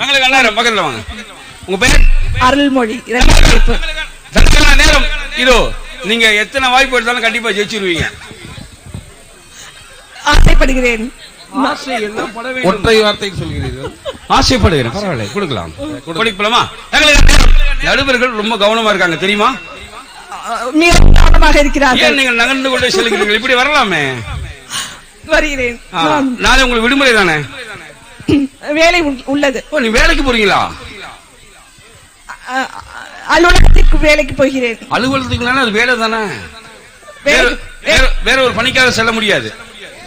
தங்களுக்கு அண்ணாரம் பக்கத்துல வாங்க. உங்க பேர்? அருள்மொழி நேரம். இதோ நீங்க எத்தனை வாய்ப்பு எடுத்தாலும் கண்டிப்பா ஜெயிச்சிருவீங்க. ஆசைப்படுகிறேன். ஆசை எல்லாம் பட வேண்டும். ஒற்றை வார்த்தை சொல்கிறீர்கள். ஆசைப்படுகிறேன். பரவாயில்ல கொடுக்கலாம். கொடுக்கலாமா? நடுவர்கள் ரொம்ப கவனமா இருக்காங்க தெரியுமா? இருக்கிறார்கள். நீங்கள் நகர்ந்து கொண்டே செல்கிறீர்கள்? இப்படி வரலாமே. வருகிறேன். நாளை உங்களுக்கு விடுமுறை தானே? வேலை உள்- உள்ளது. ஓ நீ வேலைக்கு போறீங்களா? அலுவலகத்திற்கு வேலைக்கு போகிறேன். அலுவலகத்துக்கு அது வேலை தானே? வேற வேலை- வேற- வேற ஒரு பணிக்காக செல்ல முடியாது.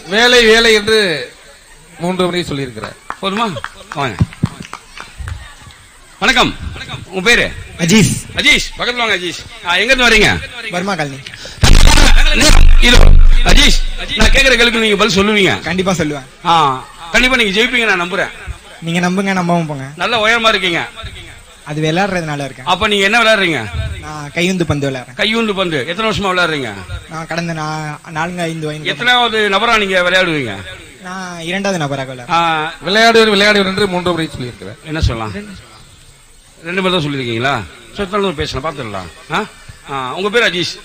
வேலை வேலை என்று மூன்று முறை சொல்லியிருக்கிறார். போதுமா? வாங்க. வணக்கம். உங்க பேரு? அஜீஸ். அஜீஷ். பக்கத்துல வாங்க அஜீஷ். எங்க இருந்து வரீங்க? Burma colony. அஜீஷ் நான் கேக்குற கேள்விக்கு நீங்க பதில் சொல்லுவீங்க. கண்டிப்பா சொல்லுவேன். கண்டிப்பா நீங்க ஜெயிப்பீங்க நான் நம்புறேன். நீங்க நம்புங்க நம்பாம போங்க. நல்ல உயரமா இருக்கீங்க. அது விளையாடுறதுனால இருக்கேன். அப்ப நீங்க என்ன விளையாடுறீங்க? நான் கையுந்து பந்து விளையாடுறேன். கையூண்டு பந்து. எத்தனை வருஷமா விளையாடுறீங்க? நான் கடந்த நா- நான்கு ஐந்து வயது எத்தனாவது நபரா நீங்க விளையாடுவீங்க? நான் இரண்டாவது நபராக விளையாடுறேன். ஆ, விளையாடுவர் விளையாடுவர் என்று மூன்று முறை சொல்லியிருக்கிறார் என்ன சொல்லலாம்? ரெண்டு பேர் தான் சொல்லியிருக்கீங்களா? சொத்தாலும் பேசலாம் பார்த்துடலாம். ஆ? ஆ, உங்க பேர் அஜீஷ்.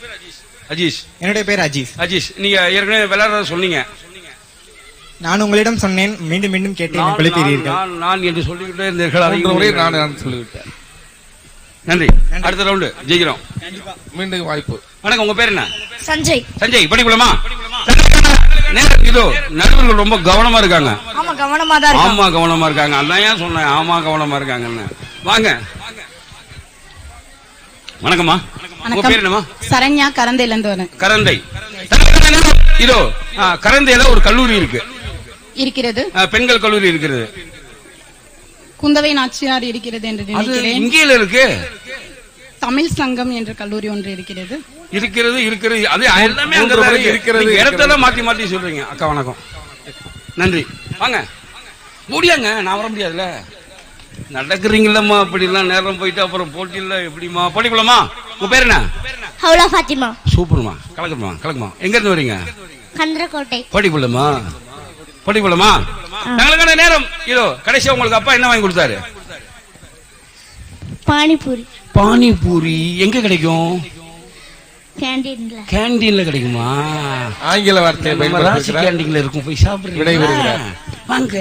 அஜீஷ். என்னுடைய பேர் அஜீஸ் அஜீஷ் நீங்க ஏற்கனவே விளையாடுறத சொன்னீங்க. நான் உங்களிடம் சொன்னேன் மீண்டும் மீண்டும் கேட்டேன் நான், குளிப்பீர்கள் நான், என்று சொல்லிக்கிட்டே இருந்தீர்கள் நான் நான் சொல்லிவிட்டேன். நன்றி. அடுத்த ரவுண்டு ஜெயிக்கிறோம். மீண்டும் வாய்ப்பு. வணக்கம் உங்க பேர் என்ன? சஞ்சய். சஞ்சய் படிக்கலாமா நேரம் இதோ நடுவர்கள் ரொம்ப கவனமா இருக்காங்க. ஆமா கவனமா தான் இருக்கும் ஆமா கவனமா இருக்காங்க. அதான் ஏன் சொன்னேன் ஆமா கவனமா இருக்காங்கன்னு. வாங்க. வணக்கம்மா. உங்க பேர் என்னம்மா? சரண்யா கரந்தையில இருந்து வரேன். கரந்தை. இதோ கரந்தையில ஒரு கல்லூரி இருக்கு. இருக்கிறது? பெண்கள் கல்லூரி இருக்கிறது. குந்தவை நாச்சியார் இருக்கிறது என்று அது நினைக்கிறேன். இங்கேயில இருக்கு? தமிழ் சங்கம் என்ற கல்லூரி ஒன்று இருக்கிறது. இருக்கிறது இருக்கிறது. அது எல்லாமே இருக்கு. இருக்கிறது, இடத்தெல்லாம். மாத்தி மாத்தி சொல்றீங்க. அக்கா வணக்கம். நன்றி. வாங்க. முடியாங்க. நான் வர முடியாதுல்ல. நடக்கிறீங்களம்மா அப்படிலாம் நேரம் போயிட்டு அப்புறம் போட்டியில் எப்படிமா படிக்கலாமா உங்க பேர் என்ன? ஹவுலா ஃபாத்திமா. சூப்பர்மா. கலக்குமா கலக்குமா எங்க இருந்து வரீங்க? கந்தரக்கோட்டை. படிப்புலமா படிப்புலமா தங்களுக்கான நேரம். இதோ கடைசியா உங்களுக்கு அப்பா என்ன வாங்கி கொடுத்தாரு? பானிபூரி. பானிபூரி. எங்க கிடைக்கும்? கேண்டீன்ல. கேண்டீன்ல கிடைக்குமா? ஆங்கில பயன்படுத்துகிறார் கேண்டீன்ல இருக்கும். போய்? விடைபெறுகிறார். வாங்க.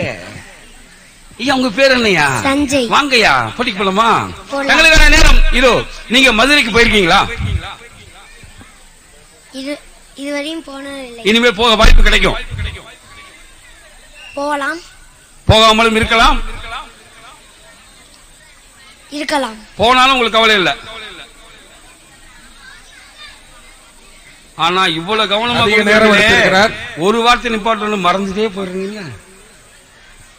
ஐயா உங்க பேர் என்னையா. வாங்கய்யா படிக்க போலாமா. தங்களுக்கான நேரம். இதோ நீங்க மதுரைக்கு போயிருக்கீங்களா? இது இதுவரையும் போனதில்லை. இனிமே போக வாய்ப்பு கிடைக்கும். போகலாம். போகாமலும் இருக்கலாம். இருக்கலாம். போனாலும் உங்களுக்கு கவலை இல்ல. ஆனா இவ்வளவு கவனமா அதிக நேரம் கொடுக்கறீங்களே, எடுத்திருக்கிறார். ஒரு வார்த்தை நிப்பாட்டணும் மறந்துட்டே போயிடுறீங்க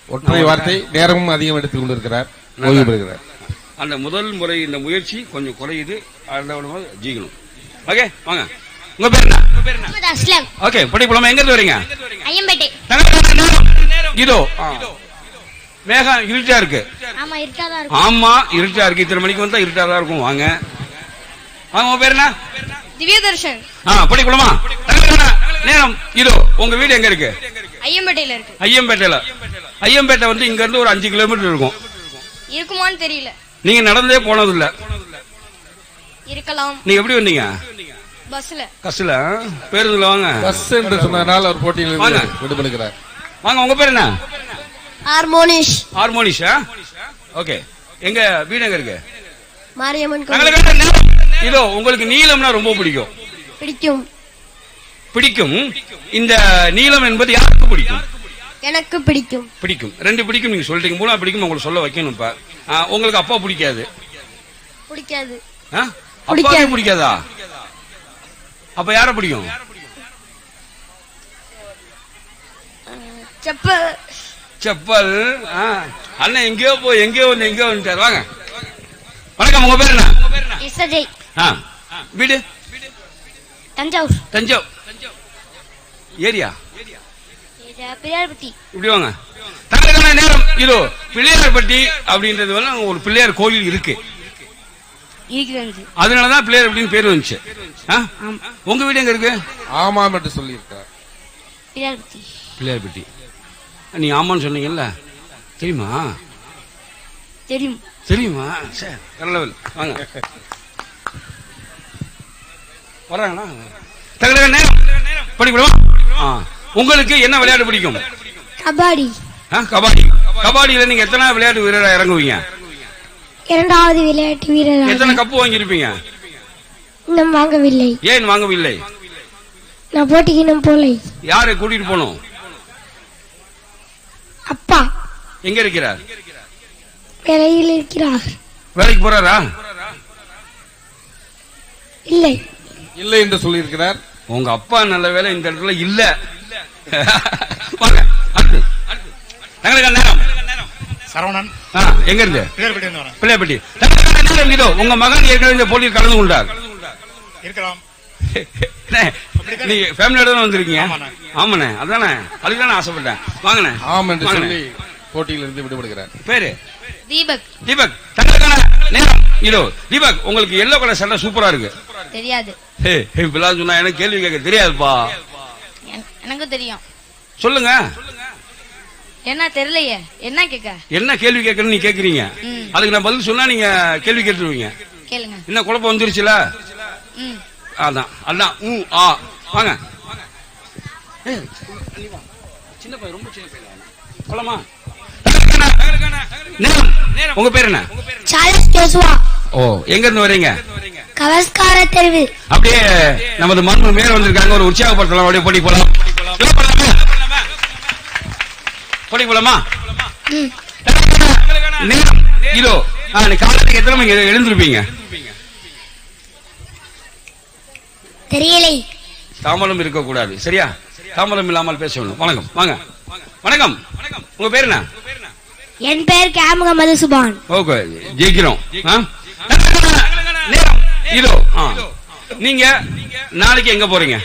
ஒற்றை வார்த்தை நேரமும் அதிகம் எடுத்துக் கொண்டிருக்கிறார். ஓய்வு பெறுகிறார். அந்த முதல் முறை இந்த முயற்சி கொஞ்சம் குறையுது. ஜீகணும் ஓகே வாங்க. உங்க பேர் என்ன? ஓகே படிப்பலாமா எங்க இருந்து வரீங்க? ஐயம்பேட்டை. இதோ. மேகம் இருட்டா இருக்கு. ஆமா ஆமா இருட்டா இருக்கு. இத்தனை மணிக்கு வந்தா இருட்டா தான் இருக்கும். வாங்க. வாங்க உங்க பேர் என்ன? திவ்யதர்ஷன். ஆ படிக்கலாமா நேரம் இதோ உங்க வீடு எங்க இருக்கு? ஐயம்பேட்டையில இருக்கு. ஐயம்பேட்டையில. ஐயம்பேட்டை வந்து இங்க இருந்து ஒரு அஞ்சு கிலோமீட்டர் இருக்கும். இருக்குமான்னு தெரியல. நீங்க நடந்தே போனது இல்ல இருக்கலாம். நீங்க எப்படி வந்தீங்க? பஸ்ல. கஸ்ல பேருந்துல வாங்க. பஸ் என்று சொன்னதனால் அவர் போட்டியில் விடுபடுகிறார். வாங்க உங்க பேர் என்ன? ஹார்மோனிஷ். ஹார்மோனிஷா? ஓகே. எங்க வீடு எங்க இருக்கு? மாரியம்மன். இதோ உங்களுக்கு நீளம்னா ரொம்ப பிடிக்கும். பிடிக்கும். பிடிக்கும். இந்த நீளம் என்பது யாருக்கு பிடிக்கும்? எனக்கு பிடிக்கும். பிடிக்கும். ரெண்டு பிடிக்கும் நீங்க சொல்றீங்க. மூணா பிடிக்கும் உங்களுக்கு சொல்ல வைக்கணும் இப்ப. உங்களுக்கு அப்பா பிடிக்காது. பிடிக்காது? அப்பாவே பிடிக்காதா? அப்ப யார பிடிக்கும்? செப்ப செப்பல்? ஆ. அண்ணன் எங்கேயோ போய் எங்கேயோ வந்து எங்கேயோ வந்துட்டார். வாங்க. வணக்கம் உங்க பேர் என்ன? இசஜை ஆ. வீடு? தஞ்சாவூர். தஞ்சாவூர். ஏரியா? பிரியார்பட்டி இப்படி வாங்க. தங்களுக்கான நேரம். இதோ பிள்ளையார்பட்டி அப்படின்றது வந்து அங்க ஒரு பிள்ளையார் கோயில் இருக்கு. அதனாலதான் பிள்ளையார் அப்படின்னு பேர் வந்துச்சு. ஆ? உங்க வீடு எங்க இருக்கு? ஆமாம் என்று சொல்லியிருக்கிறார் பிரியார்பட்டி பிள்ளையார்பட்டி. நீங்க ஆமான்னு சொன்னீங்கல்ல. தெரியுமா? தெரியும். தெரியுமா? சரி லெவல் வாங்க. வர்றாங்களா? தகவல நேரம். உங்களுக்கு என்ன விளையாட்டு பிடிக்கும்? கபாடி. கபாடி. கபாடியில நீங்க எத்தனை விளையாட்டு வீரரா இறங்குவீங்க? இரண்டாவது விளையாட்டு வீரர் எத்தனை கப்பு வாங்கியிருப்பீங்க? இன்னும் வாங்கவில்லை. ஏன் வாங்கவில்லை? நான் போட்டிக்கு இன்னும் போலை யாரை கூட்டிட்டு போகணும் அப்பா எங்க இருக்கிறார்? வேலையில் இருக்கிறார். வேலைக்கு போறாரா? இல்லை. இல்லை என்று சொல்லியிருக்கிறார். உங்க அப்பா நல்ல வேலை இந்த இடத்துல இல்ல. வாங்க அடுத்து. தங்களுக்கு நேரம். சரவணன். எங்க இருந்து? நேரம் இதோ உங்க மகன் ஏற்கனவே இந்த போட்டியில் கலந்து கொண்டார். இருக்கலாம். நீங்க ஃபேமிலியோட வந்திருக்கீங்க? ஆமாண்ணே. ஆமாண்ணே அதானே? அதுக்கு ஆசைப்பட்டேன். வாங்கண்ணே. ஆம் சொல்லி போட்டியிலிருந்து விடுபடுகிறார். பேரு? தீபக். தீபக் தங்களுக்கான நேரம். இதோ தீபக் உங்களுக்கு எல்லோ கலர் சட்டை சூப்பரா இருக்கு. தெரியாது. ஹே இப்படிலாம் சொன்னா எனக்கு கேள்வி கேட்க தெரியாதுப்பா. எனக்கு தெரியும். சொல்லுங்க. என்ன தெரியலையே. என்ன கேட்க? என்ன கேள்வி கேட்கணும்னு நீ கேக்குறீங்க. அதுக்கு நான் பதில் சொன்னா நீங்க கேள்வி கேட்டுருவீங்க. கேளுங்க. என்ன குழப்பம் வந்துருச்சுல? ம். அதான் அதான் ஊ ஆ. வாங்க. சின்ன பையன் ரொம்ப சின்ன பையன். போலாமா உங்க பேர் என்ன? சார்லஸ் ஜோசுவா. ஓ எங்க இருந்து வரீங்க? கவஸ்கார தெருவு அப்படியே நமது மண்ணு மேல வந்திருக்காங்க. ஒரு உற்சாகப்படுத்தலாம். அப்படியே போட்டி போலாம்? போட்டி போலாமா? நேரம். இதோ காலத்துக்கு எத்தனை மணிக்கு எழு- எழுந்திருப்பீங்க? தெரியலை. தாமதம் இருக்கக்கூடாது. சரியா? தாமதம் இல்லாமல் பேசணும் வணக்கம். வாங்க. வணக்கம். உங்க பேர் என்ன? என் பெயர் கேமுக மதுசுபான் ஓகே ஜெயிக்கிறோம் இதோ ஆ. நீங்க நாளைக்கு எங்க போறீங்க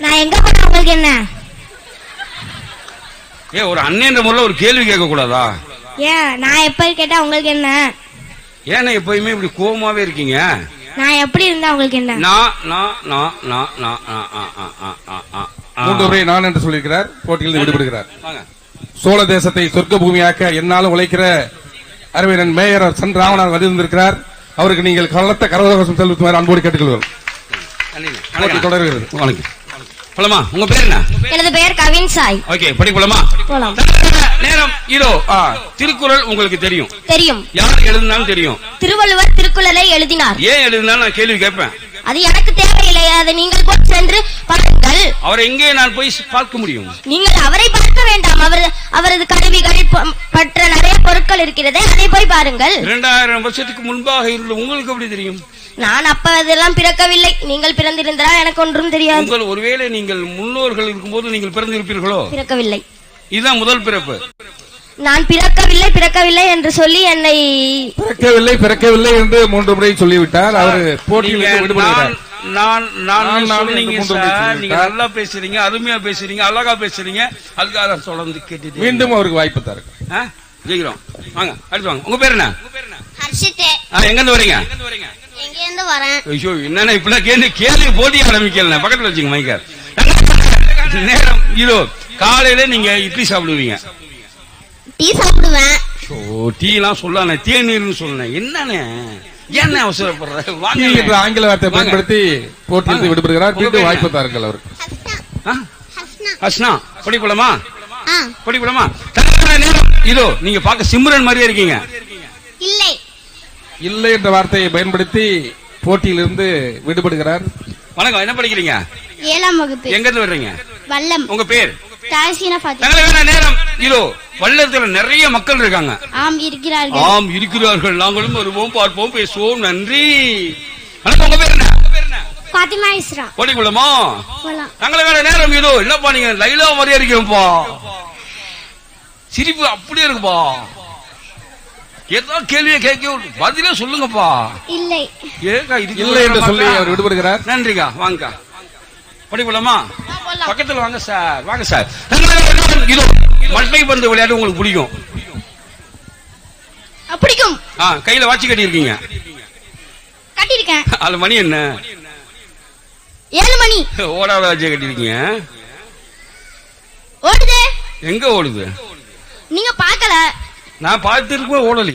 நான் எங்க போனா உங்களுக்கு என்ன ஏ ஒரு அண்ணன்ற முறையில் ஒரு கேள்வி கேட்க கூடாதா ஏன் நான் எப்ப கேட்டா உங்களுக்கு என்ன ஏன்னா எப்பயுமே இப்படி கோவமாவே இருக்கீங்க நான் எப்படி இருந்தா உங்களுக்கு என்ன நான் நான் நான் நான் நான் ஆ, ஆ, ஆ, ஆ, ஆ, ஆ, ஆ. மூன்று முறை நான் என்று சொல்லியிருக்கிறார் போட்டியிலிருந்து விடுபடுகிறார் வாங்க சோழ தேசத்தை சொர்க்க பூமியாக்க என்னாலும் உழைக்கிற அறிவியன் மேயர் சன் ராவணன் வந்திருந்திருக்கிறார். அவருக்கு நீங்கள் கலத்த கரவசம் செலுத்துமாறு அன்போடு வணக்கம். தொடர்கிறது. வணக்கம். போலாமா உங்க பேர் என்ன? எனது பெயர் கவின் சாய். ஓகே படி போலாமா. போலாம். நேரம் இதோ திருக்குறள் உங்களுக்கு தெரியும். தெரியும். யார் எழுதினாலும் தெரியும். திருவள்ளுவர் திருக்குறளை எழுதினார். ஏன் எழுதினாலும் நான் கேள்வி கேட்பேன். அது எனக்கு தேவையில்லை. அதை நீங்கள் போய் சென்று பாருங்கள். அவரை எங்கே நான் போய் பார்க்க முடியும்? நீங்கள் அவரை பார்க்க வேண்டாம். அவர் அவரது கருவிகள் ப- மற்ற நிறைய பொருட்கள் இருக்கிறது. அதை போய் பாருங்கள். இரண்டாயிரம் வருஷத்துக்கு முன்பாக இருந்த உங்களுக்கு எப்படி தெரியும்? நான் அப்ப அதெல்லாம் பிறக்கவில்லை. நீங்கள் பிறந்திருந்தால் எனக்கு ஒன்றும் தெரியாது. உங்கள் ஒருவேளை நீங்கள் முன்னோர்கள் இருக்கும்போது நீங்கள் பிறந்திருப்பீர்களோ? பிறக்கவில்லை. இதுதான் முதல் பிறப்பு. நான் பிறக்கவில்லை பிறக்கவில்லை என்று சொல்லி என்னை பிறக்கவில்லை பிறக்கவில்லை என்று மூன்று முறை சொல்லிவிட்டார். அவர் விடுபடுகிறார். நான் நான் சொன்னீங்க சார். நீங்க. நல்லா பேசுறீங்க அருமையா பேசுறீங்க அழகா பேசுறீங்க. அதுக்காக தொடர்ந்து கேட்டுட்டு மீண்டும் அவருக்கு வாய்ப்பு தருங்க? ஜெயிக்கிறோம். வாங்க அடுத்து வாங்க. உங்க பேர் என்ன? எங்க இருந்து வரீங்க? எங்க இருந்து வரேன்? ஐயோ என்னன்னா இப்படிலாம் கேள்வி கேள்வி போட்டி ஆரம்பிக்கல பக்கத்துல வச்சுங்க மைக்கர் நேரம் இதோ காலையில நீங்க இட்லி சாப்பிடுவீங்க. டீ சாப்பிடுவேன். ஓ டீ எல்லாம் சொல்லானே தேநீர்னு சொன்னேன் என்னண்ணே? என்ன அவசரப்படுற? டீ வாங்க என்ற ஆங்கில வார்த்தை பயன்படுத்தி போட்டியிலிருந்து விடுபடுகிறார். மீண்டும் வாய்ப்பு தாருங்கள் அவருக்கு. ஆ? ஹஸ்னா. படிக்கலாமா படிக்கலாமா இதோ நீங்க பார்க்க சிம்ரன் மாதிரியே இருக்கீங்க. இல்லை. இல்லை என்ற வார்த்தையை பயன்படுத்தி போட்டியிலிருந்து விடுபடுகிறார். வணக்கம் என்ன படிக்கிறீங்க? ஏழாம் வகுப்பு. எங்க இருந்து வர்றீங்க? வல்லம். உங்க பேர்? நேரம். இதோ வள்ளத்துல நிறைய மக்கள் இருக்காங்க. ஆம் இருக்கிறார்கள். ஆம் இருக்கிறார்கள். நாங்களும் வருவோம் பார்ப்போம் பேசுவோம். நன்றி. உங்க பேர் என்ன? பாத்திமா இஸ்ரா. ஓடிக்கொள்ளுமா போலாம். தங்களுக்கான நேரம் இதோ என்னப்பா நீங்க லைலா மாதிரியே இருக்கீங்கப்பா. சிரிப்பு அப்படியே இருக்குப்பா. ஏதோ கேள்வியை கேட்க பதிலே சொல்லுங்கப்பா. இல்லை. ஏக்கா இது இல்லை என்று சொல்லி அவர் விடுபடுகிறார். நன்றிக்கா வாங்கக்கா. படிக்கலாமா பக்கத்துல வாங்க சார். வாங்க சார். இதோ மட்டை பந்து விளையாட்டு உங்களுக்கு பிடிக்கும். பிடிக்கும். கையில வாட்சி கட்டி இருக்கீங்க கட்டியிருக்கேன். அதுல மணி என்ன? ஏழு மணி. ஓடாத வாட்சியை கட்டிருக்கீங்க ஓடுதே. எங்க ஓடுது? நீங்க பார்க்கல. நான் பார்த்து ஓடலை.